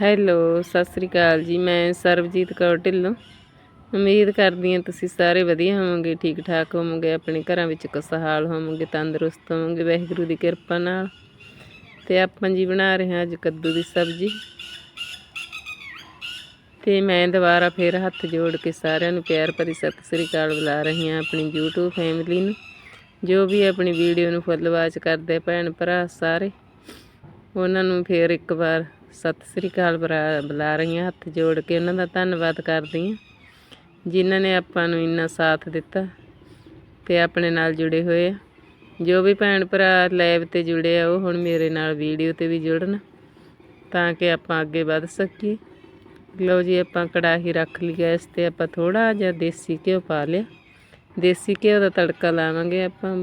Hello, Sat Sri ਅਕਾਲ ਜੀ, ਮੈਂ ਸਰਬਜੀਤ ਕੌਰ ਢਿੱਲੋਂ। ਉਮੀਦ ਕਰਦੀ ਹਾਂ ਤੁਸੀਂ ਸਾਰੇ ਵਧੀਆ ਹੋਵੋਗੇ ਠੀਕ ਠਾਕ ਹੋਵੋਗੇ, ਆਪਣੇ ਘਰਾਂ ਵਿੱਚ ਖੁਸ਼ਹਾਲ ਹੋਵੋਗੇ, ਤੰਦਰੁਸਤ ਹੋਵੋਗੇ, ਵਾਹਿਗੁਰੂ ਦੀ ਕਿਰਪਾ ਨਾਲ। ਤੇ ਆਪਾਂ ਜੀ ਬਣਾ ਰਹੇ ਹਾਂ ਅੱਜ ਕੱਦੂ ਦੀ ਸਬਜ਼ੀ। ਤੇ ਮੈਂ ਦੁਬਾਰਾ ਫੇਰ ਹੱਥ ਜੋੜ ਕੇ ਸਾਰਿਆਂ ਨੂੰ ਪਿਆਰ ਭਰੀ ਸਤਿ ਸ੍ਰੀ ਅਕਾਲ ਬੁਲਾ ਰਹੀ ਹਾਂ ਆਪਣੀ YouTube ਫੈਮਿਲੀ ਨੂੰ, ਜੋ ਵੀ ਆਪਣੀ ਵੀਡੀਓ ਨੂੰ ਫੁੱਲ ਵਾਚ ਕਰਦੇ ਭੈਣ ਭਰਾ ਸਾਰੇ। ਉਹਨਾਂ ਨੂੰ ਫੇਰ ਇੱਕ ਵਾਰ ਸਤਿ ਸ੍ਰੀ ਅਕਾਲ ਬੁਲਾ ਬੁਲਾ ਰਹੀ ਹਾਂ ਹੱਥ ਜੋੜ ਕੇ ਉਹਨਾਂ ਦਾ ਧੰਨਵਾਦ ਕਰਦੀ ਹਾਂ, ਜਿਨ੍ਹਾਂ ਨੇ ਆਪਾਂ ਨੂੰ ਇੰਨਾ ਸਾਥ ਦਿੱਤਾ ਤੇ ਆਪਣੇ ਨਾਲ ਜੁੜੇ ਹੋਏ ਆ। ਜੋ ਵੀ ਭੈਣ ਭਰਾ ਲਾਈਵ ਤੇ ਜੁੜੇ ਆ, ਉਹ ਹੁਣ ਮੇਰੇ ਨਾਲ ਵੀਡੀਓ ਤੇ ਵੀ ਜੁੜਨ, ਤਾਂ ਕਿ ਆਪਾਂ ਅੱਗੇ ਵੱਧ ਸਕੀਏ। ਲਓ ਜੀ, ਆਪਾਂ ਕੜਾਹੀ ਰੱਖ ਲਈ ਇਸ ਤੇ ਆਪਾਂ ਥੋੜਾ ਜਿਹਾ ਦੇਸੀ ਘਿਓ ਪਾ ਲਿਆ। ਦੇਸੀ ਘਿਓ ਦਾ ਤੜਕਾ ਲਾਵਾਂਗੇ ਆਪਾਂ।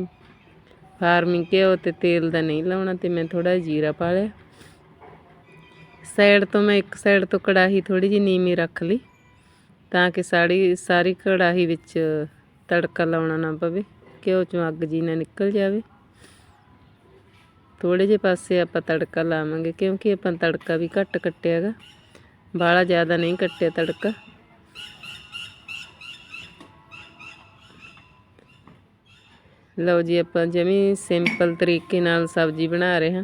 ਫਾਰਮਿੰਗ ਘਿਓ ਤੇ ਤੇਲ ਦਾ ਨਹੀਂ ਲਾਉਣਾ ਤੇ ਮੈਂ ਥੋੜਾ ਜੀਰਾ ਪਾ ਲਿਆ। ਸਾਈਡ ਤੋਂ ਮੈਂ ਇੱਕ ਸਾਈਡ ਤੋਂ ਕੜਾਹੀ ਥੋੜੀ ਜਿਹੀ ਨੀਵੀਂ ਰੱਖ ਲਈ ਤਾਂ ਕਿ ਸਾੜੀ, ਸਾਰੀ ਕੜਾਹੀ ਵਿੱਚ ਤੜਕਾ ਲਾਉਣਾ ਨਾ ਪਵੇ ਘਿਓ ਚੋਂ ਅੱਗ ਜੀ ਨਾ ਨਿਕਲ ਜਾਵੇ। ਥੋੜੇ ਜਿਹੇ ਪਾਸੇ ਆਪਾਂ ਤੜਕਾ ਲਾਵਾਂਗੇ, ਕਿਉਂਕਿ ਆਪਾਂ ਤੜਕਾ ਵੀ ਘੱਟ ਕੱਟਿਆ ਹੈਗਾ ਬਾਹਲਾ ਜ਼ਿਆਦਾ ਨਹੀਂ ਕੱਟਿਆ ਤੜਕਾ। ਲਓ ਜੀ, ਆਪਾਂ ਜਮੀ ਸਿੰਪਲ ਤਰੀਕੇ ਨਾਲ ਸਬਜ਼ੀ ਬਣਾ ਰਹੇ ਹਾਂ।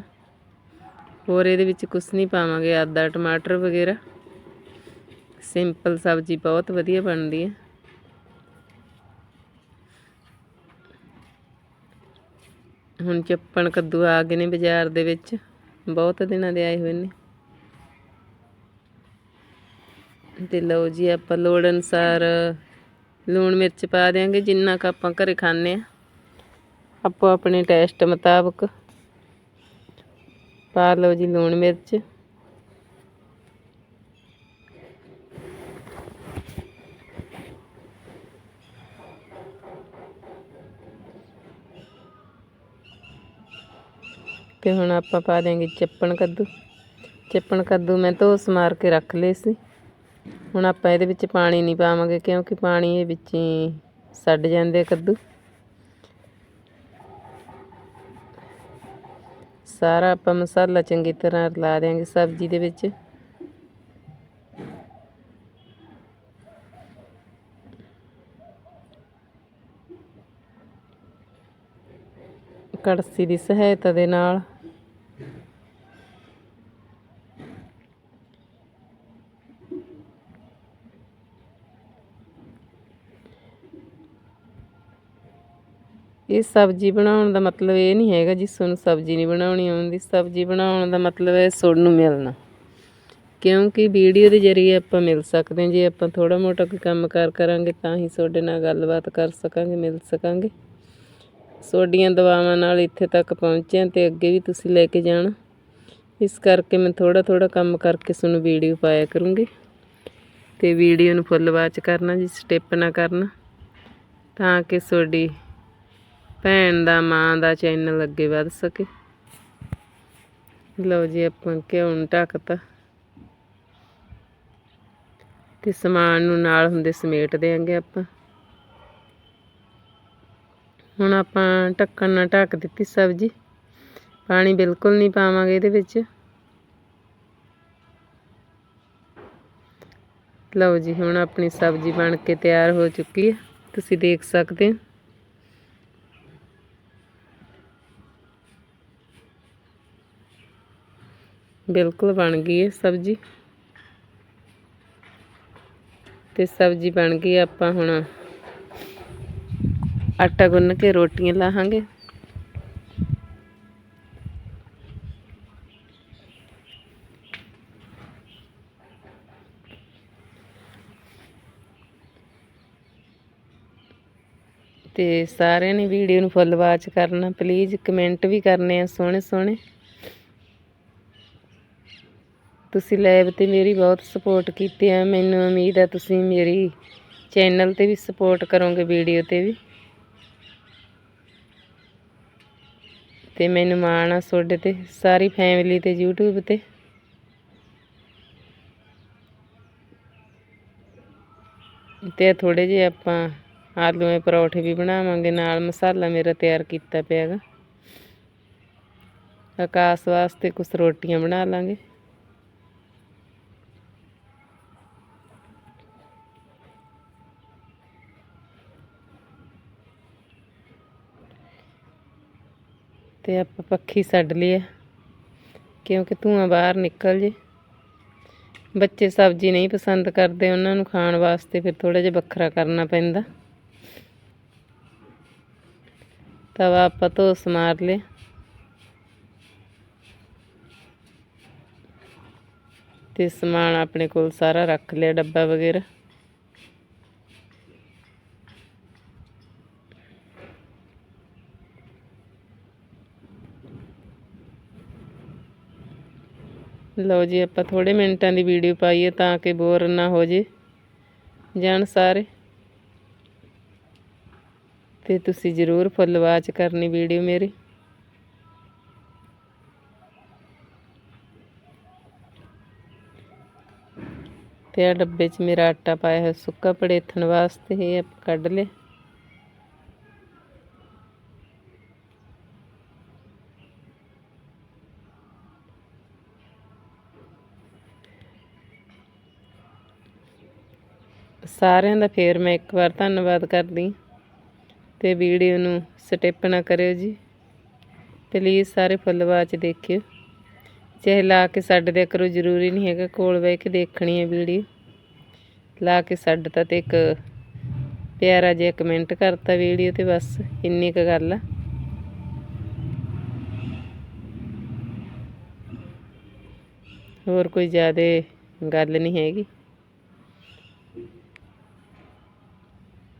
ਹੋਰ ਇਹਦੇ ਵਿੱਚ ਕੁਝ ਨਹੀਂ ਪਾਵਾਂਗੇ ਆਦਾ ਟਮਾਟਰ ਵਗੈਰਾ। ਸਿੰਪਲ ਸਬਜ਼ੀ ਬਹੁਤ ਵਧੀਆ ਬਣਦੀ ਹੈ। ਹੁਣ ਚੱਪਣ ਕੱਦੂ ਆ ਗਏ ਨੇ ਬਾਜ਼ਾਰ ਦੇ ਵਿੱਚ, ਬਹੁਤ ਦਿਨਾਂ ਦੇ ਆਏ ਹੋਏ ਨੇ। ਤੇ ਲਓ ਜੀ, ਆਪਾਂ ਲੋੜ ਅਨਸਾਰ ਲੂਣ ਮਿਰਚ ਪਾ ਦਿਆਂਗੇ, ਜਿੰਨਾ ਕ ਆਪਾਂ ਘਰੇ ਖਾਣੇ ਆ ਆਪੋ ਆਪਣੇ ਟੇਸਟ ਮੁਤਾਬਕ। ਪਾ ਲਓ ਜੀ ਲੂਣ ਮਿਰਚ। ਤੇ ਹੁਣ ਆਪਾਂ ਪਾ ਦੇਾਂਗੇ ਚੱਪਣ ਕੱਦੂ। ਚੱਪਣ ਕੱਦੂ ਮੈਂ ਧੋ ਮਾਰ ਕੇ ਰੱਖ ਲਏ ਸੀ। ਹੁਣ ਆਪਾਂ ਇਹਦੇ ਵਿੱਚ ਪਾਣੀ ਨਹੀਂ ਪਾਵਾਂਗੇ ਕਿਉਂਕਿ ਪਾਣੀ ਇਹ ਵਿੱਚ ਹੀ ਸੜ ਜਾਂਦੇ ਕੱਦੂ। ਸਾਰਾ ਆਪਾਂ ਮਸਾਲਾ ਚੰਗੀ ਤਰ੍ਹਾਂ ਲਾ ਦੇਾਂਗੇ ਸਬਜ਼ੀ ਦੇ ਵਿੱਚ। ਕੜਸੀ ਦੀ ਸਹਾਇਤਾ ਦੇ ਨਾਲ ਇਹ ਸਬਜ਼ੀ ਬਣਾਉਣ ਦਾ ਮਤਲਬ ਇਹ ਨਹੀਂ ਹੈਗਾ ਜੀ ਤੁਹਾਨੂੰ ਸਬਜ਼ੀ ਨਹੀਂ ਬਣਾਉਣੀ ਆਉਂਦੀ। ਸਬਜ਼ੀ ਬਣਾਉਣ ਦਾ ਮਤਲਬ ਹੈ ਤੁਹਾਨੂੰ ਮਿਲਣਾ। ਕਿਉਂਕਿ ਵੀਡੀਓ ਦੇ ਜ਼ਰੀਏ ਆਪਾਂ ਮਿਲ ਸਕਦੇ ਹਾਂ। ਜੇ ਆਪਾਂ ਥੋੜਾ ਮੋਟਾ ਕੋਈ ਕੰਮ ਕਾਰ ਕਰਾਂਗੇ ਤਾਂ ਹੀ ਤੁਹਾਡੇ ਨਾਲ ਗੱਲਬਾਤ ਕਰ ਸਕਾਂਗੇ, ਮਿਲ ਸਕਾਂਗੇ। ਤੁਹਾਡੀਆਂ ਦਵਾਵਾਂ ਨਾਲ ਇੱਥੇ ਤੱਕ ਪਹੁੰਚੇ ਤੇ ਅੱਗੇ ਵੀ ਤੁਸੀਂ ਲੈ ਕੇ ਜਾਣਾ। ਇਸ ਕਰਕੇ ਮੈਂ ਥੋੜਾ ਥੋੜਾ ਕੰਮ ਕਰਕੇ ਤੁਹਾਨੂੰ ਵੀਡੀਓ ਪਾਇਆ ਕਰੂੰਗੀ। ਤੇ ਵੀਡੀਓ ਨੂੰ ਫੁੱਲ ਵਾਚ ਕਰਨਾ ਜੀ, ਸਟੈਪ ਨਾ ਕਰਨਾ। ਤਾਂ ਕਿ ਤੁਹਾਡੀ ਭੈਣ ਦਾ, ਮਾਂ ਦਾ ਚੈਨਲ ਅੱਗੇ ਵਧ ਸਕੇ। ਲਓ ਜੀ, ਆਪਾਂ ਘਿਓ ਨੂੰ ਢੱਕਤਾ। ਤੇ ਸਮਾਨ ਨੂੰ ਨਾਲ ਹੁੰਦੇ ਸਮੇਟ ਦੇਾਂਗੇ ਆਪਾਂ। ਹੁਣ ਆਪਾਂ ਢੱਕਣ ਨਾਲ ਢੱਕ ਦਿੱਤੀ ਸਬਜ਼ੀ। ਪਾਣੀ ਬਿਲਕੁਲ ਨਹੀਂ ਪਾਵਾਂਗੇ ਇਹਦੇ ਵਿੱਚ। ਲਓ ਜੀ, ਹੁਣ ਆਪਣੀ ਸਬਜ਼ੀ ਬਣ ਕੇ ਤਿਆਰ ਹੋ ਚੁੱਕੀ ਹੈ। ਤੁਸੀਂ ਦੇਖ ਸਕਦੇ ਹੋ। ਬਿਲਕੁਲ ਬਣ ਗਈ ਹੈ ਸਬਜ਼ੀ। ਤੇ ਸਬਜ਼ੀ ਬਣ ਗਈ, ਆਪਾਂ ਹੁਣ ਆਟਾ ਗੁੰਨ ਕੇ ਰੋਟੀਆਂ ਲਾਹਾਂਗੇ। ਤੇ ਸਾਰਿਆਂ ਨੇ ਵੀਡੀਓ ਨੂੰ ਫੁੱਲ ਵਾਚ ਕਰਨਾ ਪਲੀਜ਼ ਕਮੈਂਟ ਵੀ ਕਰਨੇ ਆ ਸੋਹਣੇ ਸੋਹਣੇ ਤੁਸੀਂ ਲਾਈਵ ਤੇ ਮੇਰੀ ਬਹੁਤ ਸਪੋਰਟ ਕੀਤੀ ਹੈ ਮੈਨੂੰ ਉਮੀਦ ਹੈ ਤੁਸੀਂ ਮੇਰੀ ਚੈਨਲ ਤੇ ਵੀ ਸਪੋਰਟ ਕਰੋਗੇ ਵੀਡੀਓ ਤੇ ਵੀ। ਤੇ ਮੈਨੂੰ ਮਾਣ ਆ ਤੁਹਾਡੇ ਤੇ, ਸਾਰੀ ਫੈਮਿਲੀ ਤੇ, YouTube ਤੇ। ਤੇ ਥੋੜੇ ਜਿਹੇ ਆਪਾਂ ਆਲੂਏ ਪਰੌਠੇ ਵੀ ਬਣਾਵਾਂਗੇ, ਨਾਲ ਮਸਾਲਾ ਮੇਰਾ ਤਿਆਰ ਕੀਤਾ ਪਿਆਗਾ ਆਕਾਸ਼ ਵਾਸਤੇ ਕੁਝ ਰੋਟੀਆਂ ਬਣਾ ਲਾਂਗੇ। ਤੇ ਆਪਾਂ ਪੱਖੀ ਛੱਡ ਲਿਆ ਕਿਉਂਕਿ ਧੂਆਂ ਬਾਹਰ ਨਿਕਲ ਜੇ। ਬੱਚੇ ਸਬਜ਼ੀ ਨਹੀਂ ਪਸੰਦ ਕਰਦੇ, ਉਹਨਾਂ ਨੂੰ ਖਾਣ ਵਾਸਤੇ ਫਿਰ ਥੋੜਾ ਜਿਹਾ ਵੱਖਰਾ ਕਰਨਾ ਪੈਂਦਾ। ਤਵਾ ਆਪਾਂ ਧੋਸ ਮਾਰ ਲਿਆ ਤੇ ਸਮਾਨ ਆਪਣੇ ਕੋਲ ਸਾਰਾ ਰੱਖ ਲਿਆ, ਡੱਬਾ ਵਗੈਰਾ। ਲਓ ਜੀ, ਆਪਾਂ ਥੋੜੇ ਮਿੰਟਾਂ ਦੀ ਵੀਡੀਓ ਪਾਈਏ ਤਾਂ ਕਿ ਬੋਰ ਨਾ ਹੋ ਜੇ। ਜਾਣ ਸਾਰੇ। ਤੇ ਤੁਸੀਂ ਜ਼ਰੂਰ ਫੁੱਲ ਵਾਚ ਕਰਨੀ ਵੀਡੀਓ ਮੇਰੀ। ਤੇ ਆ ਡੱਬੇ 'ਚ ਮੇਰਾ ਆਟਾ ਪਾਇਆ ਹੋਇਆ ਸੁੱਕਾ ਪੜੇਥਣ ਵਾਸਤੇ ਇਹ ਕੱਢ ਲਿਆ। ਸਾਰਿਆਂ ਦਾ ਫੇਰ ਮੈਂ ਇੱਕ ਵਾਰ ਧੰਨਵਾਦ ਕਰਦੀ ਤੇ ਵੀਡੀਓ ਨੂੰ ਸਟਿਪ ਨਾ ਕਰਿਓ ਜੀ ਪਲੀਜ਼ ਸਾਰੇ ਫੁੱਲ ਵਾਚ ਦੇਖਿਓ। ਚਾਹੇ ਲਾ ਕੇ ਛੱਡ ਦਿਆ ਕਰੋ, ਜ਼ਰੂਰੀ ਨਹੀਂ ਹੈਗਾ ਕੋਲ ਬਹਿ ਕੇ ਦੇਖਣੀ ਹੈ ਵੀਡੀਓ। ਲਾ ਕੇ ਛੱਡਤਾ ਤੇ ਇੱਕ ਪਿਆਰਾ ਜਿਹਾ ਕਮੈਂਟ ਕਰਤਾ ਵੀਡੀਓ ਤੇ ਬਸ, ਇੰਨੀ ਕੁ ਗੱਲ ਆ। ਹੋਰ ਕੋਈ ਜ਼ਿਆਦਾ ਗੱਲ ਨਹੀਂ ਹੈਗੀ।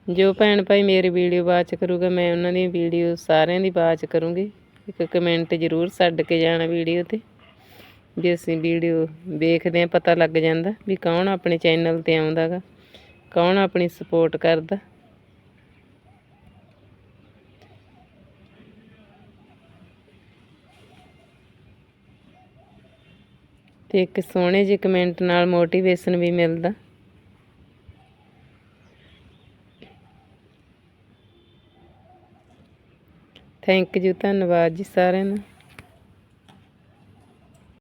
ਜੋ ਭੈਣ ਭਾਈ ਮੇਰੀ ਵੀਡੀਓ ਵਾਚ ਕਰੂਗਾ, ਮੈਂ ਉਹਨਾਂ ਦੀ ਵੀਡੀਓ ਸਾਰਿਆਂ ਦੀ ਵਾਚ ਕਰੂੰਗੀ। ਇੱਕ ਕਮੈਂਟ ਜ਼ਰੂਰ ਛੱਡ ਕੇ ਜਾਣਾ ਵੀਡੀਓ ਤੇ ਜੇ ਅਸੀਂ ਵੀਡੀਓ ਵੇਖਦੇ ਆ ਪਤਾ ਲੱਗ ਜਾਂਦਾ ਵੀ ਕੌਣ ਆਪਣੇ ਚੈਨਲ ਤੇ ਆਉਂਦਾਗਾ ਕੌਣ ਆਪਣੀ ਸਪੋਰਟ ਕਰਦਾ। ਤੇ ਇੱਕ ਸੋਹਣੇ ਜਿਹੇ ਕਮੈਂਟ ਨਾਲ ਮੋਟੀਵੇਸ਼ਨ ਵੀ ਮਿਲਦਾ। ਥੈਂਕ ਯੂ ਧੰਨਵਾਦ ਜੀ ਸਾਰਿਆਂ ਦਾ।